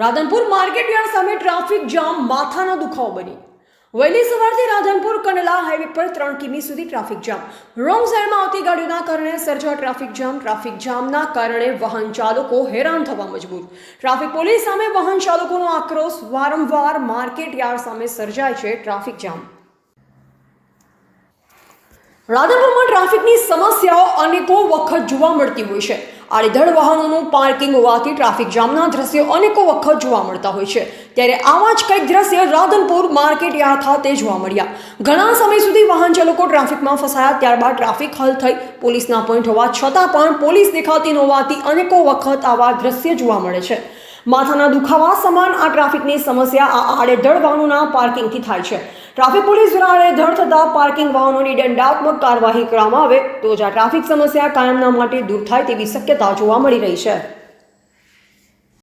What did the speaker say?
Radhanpur market yard સામે traffic jam માથાનો દુખાવો બની વહેલી સવારથી રાધનપુર કંડલા હાઈવે પર ત્રણ કિમી સુધી ટ્રાફિક જામ. રોંગ સાઈડમાં આવતી ગાડીઓના કારણે સર્જા ટ્રાફિક જામ. ટ્રાફિક જામના કારણે વાહન ચાલકો હેરાન થવા મજબૂર. ટ્રાફિક પોલીસ સામે વાહન ચાલકોનો આક્રોશ વારંવાર માર્કેટ યાર્ડ સામે સર્જાય છે ટ્રાફિક જામ. રાધનપુરમાં ટ્રાફિકની સમસ્યાઓ અનેકો વખત જોવા મળતી હોય છે. આડેધડ વાહનોનું પાર્કિંગ હોવાથી ટ્રાફિક જામના દ્રશ્યો અનેકો વખત જોવા મળતા હોય છે. ત્યારે આવા જ કંઈક દ્રશ્ય રાધનપુર માર્કેટ યાર્ડ ખાતે જોવા મળ્યા. ઘણા સમય સુધી વાહન ચાલકો ટ્રાફિકમાં ફસાયા, ત્યારબાદ ટ્રાફિક હલ થઈ. પોલીસના પોઈન્ટ હોવા છતાં પણ પોલીસ દેખાતી ન હોવાથી અનેકો વખત આવા દ્રશ્ય જોવા મળે છે. માથાના દુખાવા સમાન આ ટ્રાફિકની સમસ્યા આ આડેધડ વાહનોના પાર્કિંગથી થાય છે. ટ્રાફિક પોલીસ દ્વારા આડેધડ થતા પાર્કિંગ વાહનોની દંડાત્મક કાર્યવાહી કરવામાં આવે તો જ આ ટ્રાફિક સમસ્યા કાયમના માટે દૂર થાય તેવી શક્યતા જોવા મળી રહી છે.